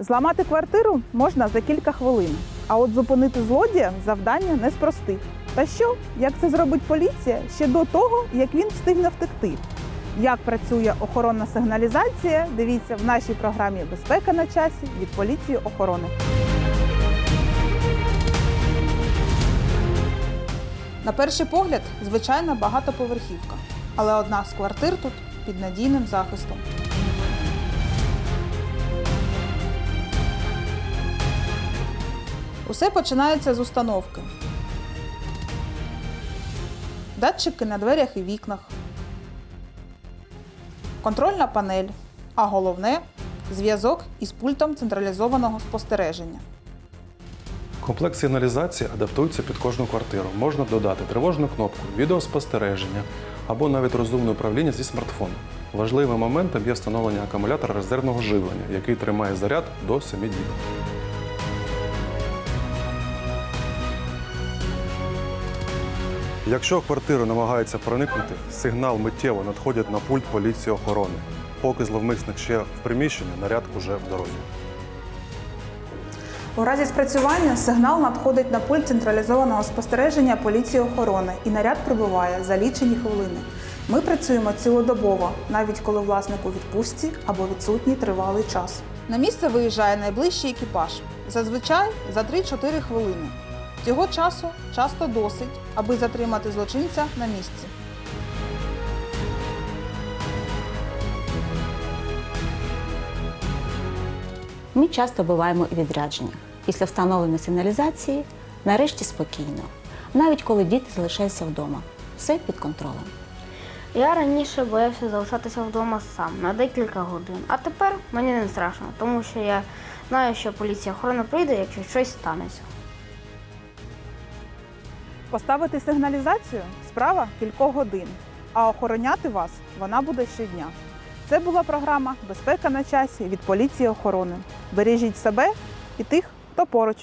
Зламати квартиру можна за кілька хвилин, а от зупинити злодія завдання не з. Та що, як це зробить поліція ще до того, як він встигне втекти? Як працює охоронна сигналізація? Дивіться в нашій програмі Безпека на часі від поліції охорони. На перший погляд, звичайна багатоповерхівка, але одна з квартир тут під надійним захистом. Усе починається з установки. Датчики на дверях і вікнах. Контрольна панель. А головне зв'язок із пультом централізованого спостереження. Комплект сигналізації адаптується під кожну квартиру. Можна додати тривожну кнопку, відеоспостереження або навіть розумне управління зі смартфону. Важливим моментом є встановлення акумулятора резервного живлення, який тримає заряд до 7 діб. Якщо в квартиру намагаються проникнути, сигнал миттєво надходить на пульт поліції охорони. Поки зловмисник ще в приміщенні, наряд уже в дорозі. У разі спрацювання сигнал надходить на пульт централізованого спостереження поліції охорони і наряд прибуває за лічені хвилини. Ми працюємо цілодобово, навіть коли власник у відпустці або відсутній тривалий час. На місце виїжджає найближчий екіпаж. Зазвичай за 3-4 хвилини. Цього часу часто досить, аби затримати злочинця на місці. Ми часто буваємо у відрядженнях. Після встановлення сигналізації нарешті спокійно, навіть коли діти залишаються вдома. Все під контролем. Я раніше боявся залишатися вдома сам на декілька годин, а тепер мені не страшно, тому що я знаю, що поліція охорона прийде, якщо щось станеться. Поставити сигналізацію справа кількох годин, а охороняти вас вона буде щодня. Це була програма Безпека на часі від поліції охорони. Бережіть себе і тих, хто поруч.